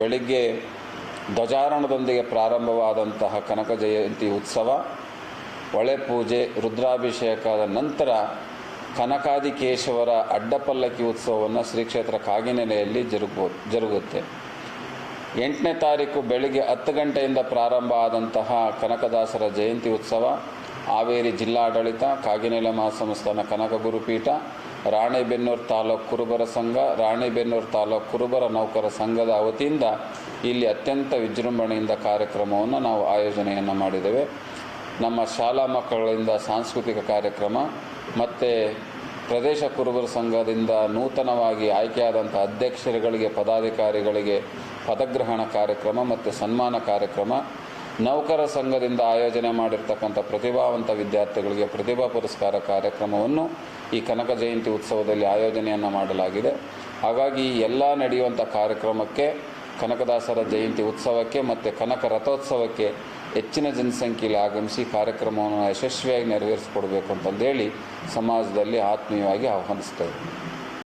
ಬೆಳಿಗ್ಗೆ ಧ್ವಜಾರೋಹಣದೊಂದಿಗೆ ಪ್ರಾರಂಭವಾದಂತಹ ಕನಕ ಜಯಂತಿ ಉತ್ಸವ ಒಳೆ ಪೂಜೆ, ರುದ್ರಾಭಿಷೇಕದ ನಂತರ ಕನಕಾದಿಕೇಶವರ ಅಡ್ಡಪಲ್ಲಕ್ಕಿ ಉತ್ಸವವನ್ನು ಶ್ರೀ ಕ್ಷೇತ್ರ ಕಾಗಿನೆಲೆಯಲ್ಲಿ ಜರುಗು ಜರುಗುತ್ತೆ. ಎಂಟನೇ ತಾರೀಕು ಬೆಳಿಗ್ಗೆ ಹತ್ತು ಗಂಟೆಯಿಂದ ಪ್ರಾರಂಭ ಆದಂತಹ ಕನಕದಾಸರ ಜಯಂತಿ ಉತ್ಸವ, ಹಾವೇರಿ ಜಿಲ್ಲಾಡಳಿತ, ಕಾಗಿನೆಲೆ ಮಹಾಸಂಸ್ಥಾನ ಕನಕ ಗುರುಪೀಠ ರಾಣೆಬೆನ್ನೂರು ತಾಲೂಕು ಕುರುಬರ ಸಂಘ, ರಾಣೆಬೆನ್ನೂರು ತಾಲೂಕು ಕುರುಬರ ನೌಕರ ಸಂಘದ ವತಿಯಿಂದ ಇಲ್ಲಿ ಅತ್ಯಂತ ವಿಜೃಂಭಣೆಯಿಂದ ಕಾರ್ಯಕ್ರಮವನ್ನು ನಾವು ಆಯೋಜನೆಯನ್ನು ಮಾಡಿದ್ದೇವೆ. ನಮ್ಮ ಶಾಲಾ ಮಕ್ಕಳಿಂದ ಸಾಂಸ್ಕೃತಿಕ ಕಾರ್ಯಕ್ರಮ ಮತ್ತು ಪ್ರದೇಶ ಕುರುಬರ ಸಂಘದಿಂದ ನೂತನವಾಗಿ ಆಯ್ಕೆಯಾದಂಥ ಅಧ್ಯಕ್ಷರುಗಳಿಗೆ, ಪದಾಧಿಕಾರಿಗಳಿಗೆ ಪದಗ್ರಹಣ ಕಾರ್ಯಕ್ರಮ ಮತ್ತು ಸನ್ಮಾನ ಕಾರ್ಯಕ್ರಮ, ನೌಕರ ಸಂಘದಿಂದ ಆಯೋಜನೆ ಮಾಡಿರ್ತಕ್ಕಂಥ ಪ್ರತಿಭಾವಂತ ವಿದ್ಯಾರ್ಥಿಗಳಿಗೆ ಪ್ರತಿಭಾ ಪುರಸ್ಕಾರ ಕಾರ್ಯಕ್ರಮವನ್ನು ಈ ಕನಕ ಜಯಂತಿ ಉತ್ಸವದಲ್ಲಿ ಆಯೋಜನೆಯನ್ನು ಮಾಡಲಾಗಿದೆ. ಹಾಗಾಗಿ ಎಲ್ಲ ನಡೆಯುವಂಥ ಕಾರ್ಯಕ್ರಮಕ್ಕೆ, ಕನಕದಾಸರ ಜಯಂತಿ ಉತ್ಸವಕ್ಕೆ ಮತ್ತು ಕನಕ ರಥೋತ್ಸವಕ್ಕೆ ಹೆಚ್ಚಿನ ಜನಸಂಖ್ಯೆಯಲ್ಲಿ ಆಗಮಿಸಿ ಕಾರ್ಯಕ್ರಮವನ್ನು ಯಶಸ್ವಿಯಾಗಿ ನೆರವೇರಿಸಿಕೊಡ್ಬೇಕು ಅಂತಂದೇಳಿ ಸಮಾಜದಲ್ಲಿ ಆತ್ಮೀಯವಾಗಿ ಆಹ್ವಾನಿಸ್ತೇವೆ